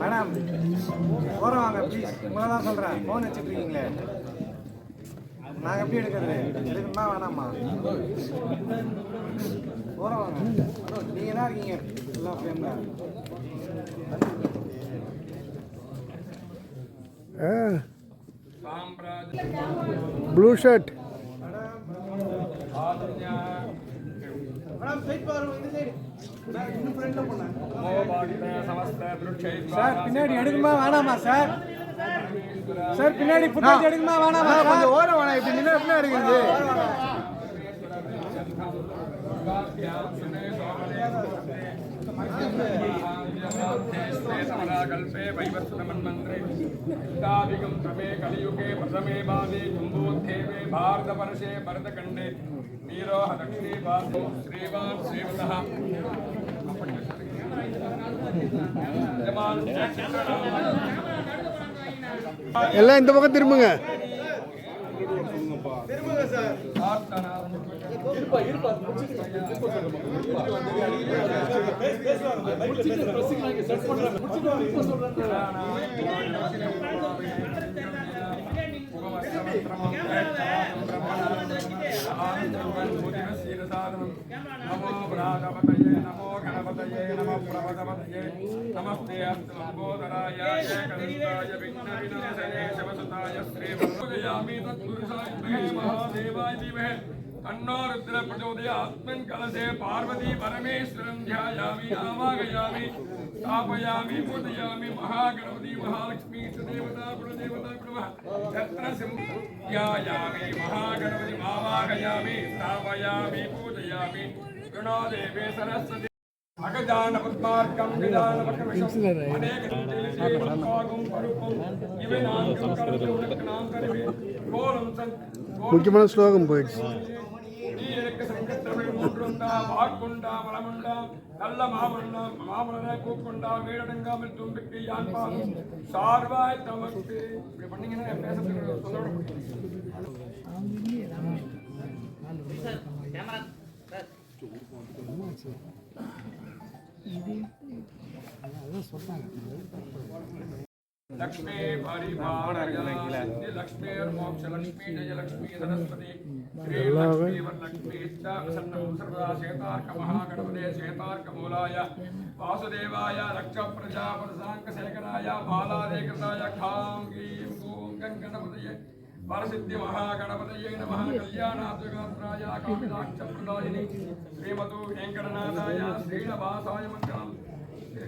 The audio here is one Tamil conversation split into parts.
மேடம் போகிறோம் வாங்க ப்ளீஸ் உங்களை தான் சொல்கிறேன் ஃபோன் வச்சுட்ருக்கீங்களே நாங்கள் எப்படி எடுக்கிறது? எடுக்கணுமா வேணாமா? போகிறோம் வாங்க. நீங்கள் என்ன இருக்கீங்க? எல்லாம் ஃப்ரேமில் ப்ளூ ஷர்ட் மேடம் சைட் பாருங்க இந்த சைடு சார் பின்னாடி எடுக்குமா வேணாமா சார். சார் பின்னாடி ஃபுட்டேஜ் எடுக்குமா வேணாமா கொஞ்சம் ஓரம் வேணாம் இப்படி நின்று எடுக்கிறது. कल्पे वैवस्वतमन्मन्त्रे युक्ताधिकं क्रमे कलियुगे प्रथमे पादे कुम्भोद्धेवे भारतवर्षे भरतखण्डे नीरोह दक्षिणे पादो श्रीवान् श्रीवतः यजमान எல்லாம் இந்த பக்கம் திரும்புங்க नमो भ्रातपतये நமோ கணபதயே நம பிரபதபதயே நமஸ்தே அஸ்தம்போதராய ஏகலிங்காய விக்ன விநாசனே சிவசுதாய ஸ்ரீ பகவயாமி தத்புருஷாய மகாதேவாய தீமஹே అన్నో రుద్ర ప్రచోదయ ఆత్మన్ కలసే పార్వతీ పరమేశ్వరం ధ్యాయామి ఆవాగయామి స్థాపయామి పూజయామి మహాగణపతి మహాలక్ష్మి దేవతా కులదేవతా కులమ తత్ర ధ్యాయామి మహాగణపతి ఆవాగయామి స్థాపయామి పూజయామి గణాదేవే సరస్వతి ముఖ్యమైన శ్లోకం పోయింది வாக்குண்டா வளமுண்டா நல்ல மாமல்ல மாமலரை கூக்குண்டா வீடடங்காமல் தும்பிக்கு யான் பாலும் சார்வாய் தமக்கு. இப்படி பண்ணீங்கன்னா பேசுறதுக்கு சொல்லோட இது அதான் சொன்னாங்க. लक्ष्मी मोक्ष लक्ष्मी जय लक्ष्मी सरस्वती श्री लक्ष्मी वरलक्ष्मी सन्नं सर्वदा शेतार्क महागणपते शेतार्क मूलाय वासुदेवाय रक्ष प्रजापरसाङ्क शेखराय बालादेकृताय खां गीं गूं गणपतये वरसिद्धि महागणपतये नमः कल्याणाद्वगात्राय कामिदाक्ष प्रदायिनि श्रीमतु वेङ्कटनाथाय श्रीनिवासाय मङ्गलम्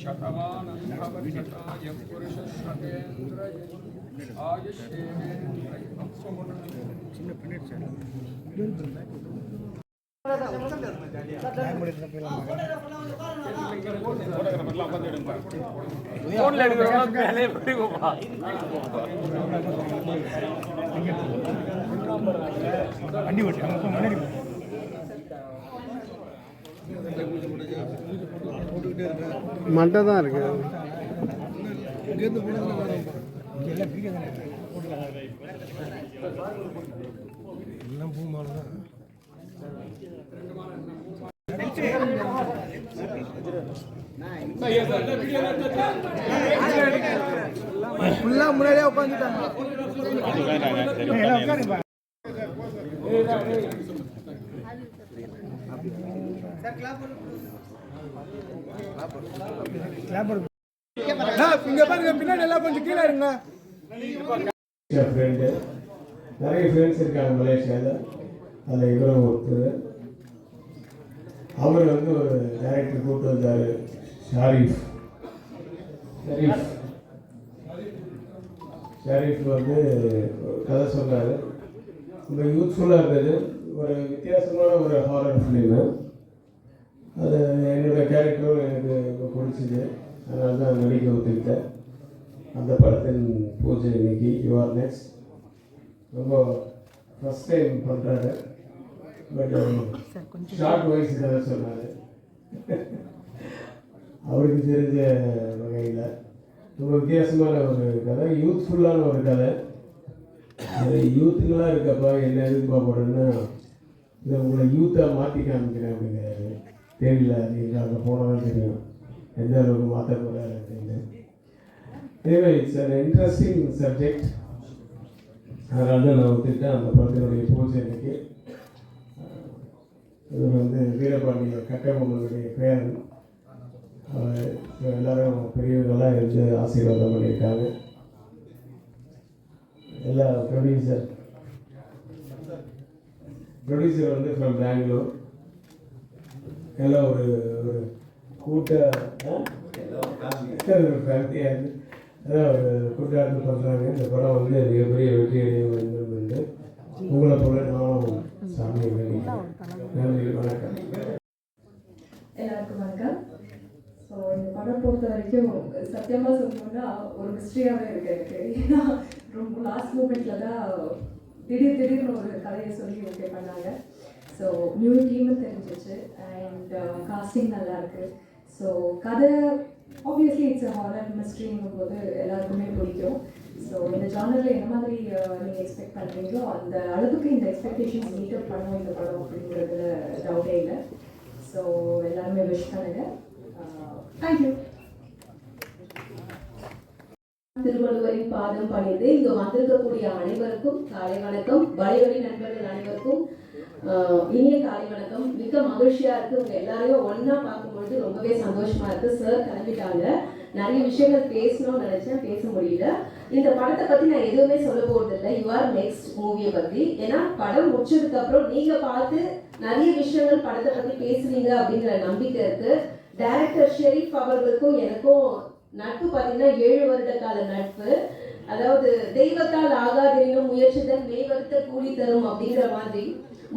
शतमानन्दवर्षताय पुरुषशतेन्द्रय आयुष्येवेन्द्रय மண்டை தான் இருக்கு. ஃபுல்லாக முன்னாடியே உட்காந்துட்டாங்க இங்க பாருங்க பின்னாடி எல்லாம் கொஞ்சம் கீழே இருங்க. ஃப்ரெண்டு நிறைய ஃப்ரெண்ட்ஸ் இருக்காங்க மலேசியாவில் அதில் இவரும் ஒருத்தர் அவர் வந்து ஒரு டைரக்டர் கூப்பிட்டு வந்தார் ஷாரிஃப் ஷரீஃப் ஷரீஃப் வந்து கதை சொன்னார் ரொம்ப யூஸ்ஃபுல்லாக இருந்தது. ஒரு வித்தியாசமான ஒரு ஹாரர் ஃபிலிமு அது என்னோடய கேரக்டரும் எனக்கு ரொம்ப பிடிச்சிது. அதனால தான் நடிக்க ஒத்துக்கிட்டேன். அந்த படத்தின் பூஜை இன்னைக்கு. யூ ஆர் நெக்ஸ்ட் ரொம்ப ஃபஸ்ட் டைம் பண்ணுறாரு பட் ஷார்ட் வாய்ஸ் கதை சொன்னார் அவருக்கு தெரிஞ்ச வகையில். ரொம்ப வித்தியாசமான ஒரு கதை. யூத்ஃபுல்லான ஒரு கதை. அது யூத்துங்களாக இருக்கப்பா என்ன எதிர்பார்ப்போம்னா இதை உங்களை யூத்தாக மாற்றி காமிக்கிறேன் அப்படிங்கிறாரு. தெரியல நீங்கள் அங்கே போனால் தெரியும். எந்த அளவுக்கு மாற்ற போகிறாரு அப்படின்னு. Anyway it's an interesting subject அதனால தான் நான் ஒத்துக்கிட்டேன். அந்த படத்தினுடைய பூஜை இன்றைக்கி இது வந்து வீரபாண்டிய கட்டபொம்மனுடைய பேரன். அவர் எல்லாரும் பெரியவர்களாக இருந்து ஆசீர்வாதம் பண்ணியிருக்காங்க. எல்லா ப்ரொடியூசர் ப்ரொடியூசர் வந்து ஃப்ரம் பெங்களூர் எல்லாம் ஒரு ஒரு கூட்ட ஆ? ஃபேமிலியாக இருந்து அதான் ஒரு கூட்டாளர்கள் பண்ணுறாங்க இந்த படம் வந்து மிகப்பெரிய வெற்றி அடைய வேண்டும் என்று உங்களை போல நானும் சாமி நன்றி வணக்கம். எல்லாருக்கும் வணக்கம். ஸோ இந்த படம் பொறுத்த வரைக்கும் சத்தியமாக சொல்லணும்னா ஒரு மிஸ்ட்ரியாகவே இருக்கு எனக்கு. ஏன்னா ரொம்ப லாஸ்ட் மூமெண்ட்டில் தான் திடீர் திடீர்னு ஒரு கதையை சொல்லி ஓகே பண்ணாங்க. ஸோ நியூ டீமும் தெரிஞ்சிச்சு. அண்ட் காஸ்டிங் uh, நல்லா இருக்கு ஸோ கதை ஆப்வியஸ்லி இட்ஸ் ஹாரர் மிஸ்ட்ரிங்கும் போது எல்லாருக்குமே பிடிக்கும். ஸோ இந்த ஜானரில் என்ன மாதிரி uh, நீங்கள் எக்ஸ்பெக்ட் பண்ணுறீங்களோ அந்த அளவுக்கு இந்த எக்ஸ்பெக்டேஷன்ஸ் மீட் அப் பண்ணுவோம் இந்த படம் அப்படிங்கிறதுல டவுட்டே இல்லை. ஸோ எல்லாருமே விஷ் பண்ணுங்க. Uh, தேங்க்யூ திருவள்ளுவரின் பாதம் பணிந்து இங்கு வந்திருக்கக்கூடிய அனைவருக்கும் காலை வணக்கம். வலைவழி நண்பர்கள் அனைவருக்கும் இனிய காலை வணக்கம். மிக்க மகிழ்ச்சியா இருக்கு. உங்க எல்லாரையும் ஒன்னா பார்க்கும்பொழுது ரொம்பவே சந்தோஷமா இருக்கு. சார் கிளம்பிட்டாங்க. நிறைய விஷயங்கள் பேசணும்னு நினைச்சேன். பேச முடியல. இந்த படத்தை பத்தி நான் எதுவுமே சொல்ல போறது இல்லை. யூ ஆர் நெக்ஸ்ட் மூவியை பத்தி. ஏன்னா படம் முடிச்சதுக்கு அப்புறம் நீங்க பார்த்து நிறைய விஷயங்கள் படத்தை பத்தி பேசுறீங்க அப்படிங்கிற நம்பிக்கை இருக்கு. டைரக்டர் ஷெரீப் அவர்களுக்கும் எனக்கும் நட்பு பார்த்தீங்கன்னா ஏழு வருட கால நட்பு. அதாவது தெய்வத்தால் ஆகாதெனினும் முயற்சிதன் மெய்வருத்த கூலி தரும் அப்படிங்கிற மாதிரி.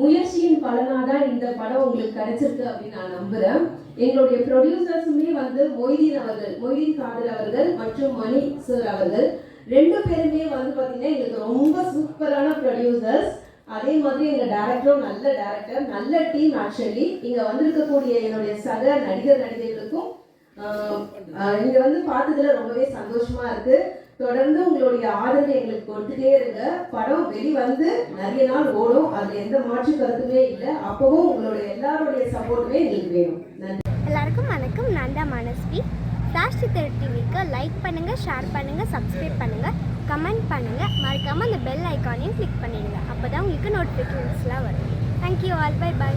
முயற்சியின் பலனாதான் இந்த படம் உங்களுக்கு கிடைச்சிருக்கு அப்படின்னு நான் நம்புகிறேன் எங்களுடைய ப்ரொடியூசர்ஸுமே வந்து மொய்தீன் அவர்கள் மொய்தீன் காதர் அவர்கள் மற்றும் மணி சார் அவர்கள். ரெண்டு பேருமே வந்து பார்த்தீங்கன்னா எங்களுக்கு ரொம்ப சூப்பரான ப்ரொடியூசர்ஸ் அதே மாதிரி எங்கள் டேரக்டரும் நல்ல டேரக்டர் நல்ல டீம் ஆக்சுவலி இங்கே வந்திருக்கக்கூடிய என்னுடைய சக நடிகர் நடிகைகளுக்கும் இங்க வந்து பார்த்ததுல ரொம்பவே சந்தோஷமா இருக்கு. தொடர்ந்து உங்களுடைய ஆதரவு எங்களுக்கு கொடுத்துட்டே இருங்க. படம் வெளி வந்து நிறைய நாள் ஓடும். அதுல எந்த மாற்று கருத்துமே இல்லை. அப்பவும் உங்களுடைய எல்லாருடைய சப்போர்ட்டுமே எங்களுக்கு வேணும். நன்றி. எல்லாருக்கும் வணக்கம். நான் தான் மனஸ்வி. ஃப்ளாஷ் தேர் டிவிக்கு லைக் பண்ணுங்கள் ஷேர் பண்ணுங்கள் சப்ஸ்கிரைப் பண்ணுங்கள் கமெண்ட் பண்ணுங்கள் மறக்காமல் அந்த பெல் ஐக்கானையும் கிளிக் பண்ணிடுங்க. அப்போ தான் உங்களுக்கு நோட்டிஃபிகேஷன்ஸ்லாம் வரும். Thank you all by by